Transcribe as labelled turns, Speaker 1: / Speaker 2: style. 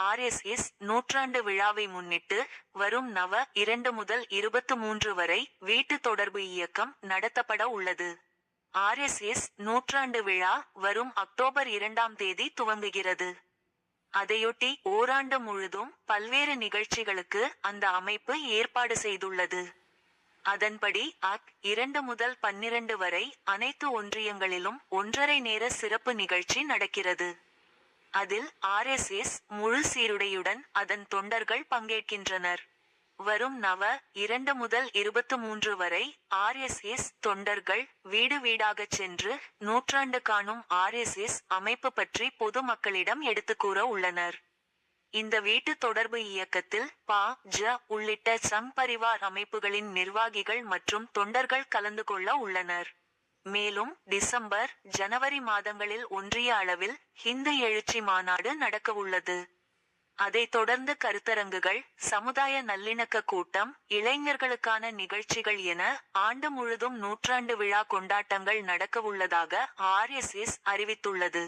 Speaker 1: RSS நூற்றாண்டு விழாவை முன்னிட்டு வரும் நவ இரண்டு முதல் இருபத்து மூன்று வரை வீட்டு தொடர்பு இயக்கம் நடத்தப்பட உள்ளது. ஆர்எஸ்எஸ் நூற்றாண்டு விழா வரும் அக்டோபர் இரண்டாம் தேதி துவங்குகிறது. அதையொட்டி ஓராண்டு முழுதும் பல்வேறு நிகழ்ச்சிகளுக்கு அந்த அமைப்பு ஏற்பாடு செய்துள்ளது. அதன்படி அக் இரண்டு முதல் பன்னிரண்டு வரை அனைத்து ஒன்றியங்களிலும் ஒன்றரை நேர சிறப்பு நிகழ்ச்சி நடக்கிறது. அதில் ஆர்எஸ்எஸ் முழு சீருடையுடன் அதன் தொண்டர்கள் பங்கேற்கின்றனர். வரும் நவ இரண்டு முதல் இருபத்து மூன்று வரை ஆர்எஸ்எஸ் தொண்டர்கள் வீடு வீடாகச் சென்று நூற்றாண்டு காணும் ஆர்எஸ்எஸ் அமைப்பு பற்றி பொதுமக்களிடம் எடுத்துக் கூற உள்ளனர். இந்த வீட்டு தொடர்பு இயக்கத்தில் பா. ஜ. உள்ளிட்ட சங் பரிவார் அமைப்புகளின் நிர்வாகிகள் மற்றும் தொண்டர்கள் கலந்து கொள்ள உள்ளனர். மேலும் டிசம்பர் ஜனவரி மாதங்களில் ஒன்றிய அளவில் ஹிந்து எழுச்சி மாநாடு நடக்கவுள்ளது அதைத் தொடர்ந்து கருத்தரங்குகள் சமுதாய நல்லிணக்க கூட்டம் இளைஞர்களுக்கான நிகழ்ச்சிகள் என ஆண்டு முழுதும் நூற்றாண்டு விழா கொண்டாட்டங்கள் நடக்கவுள்ளதாக ஆர்எஸ்எஸ் அறிவித்துள்ளது.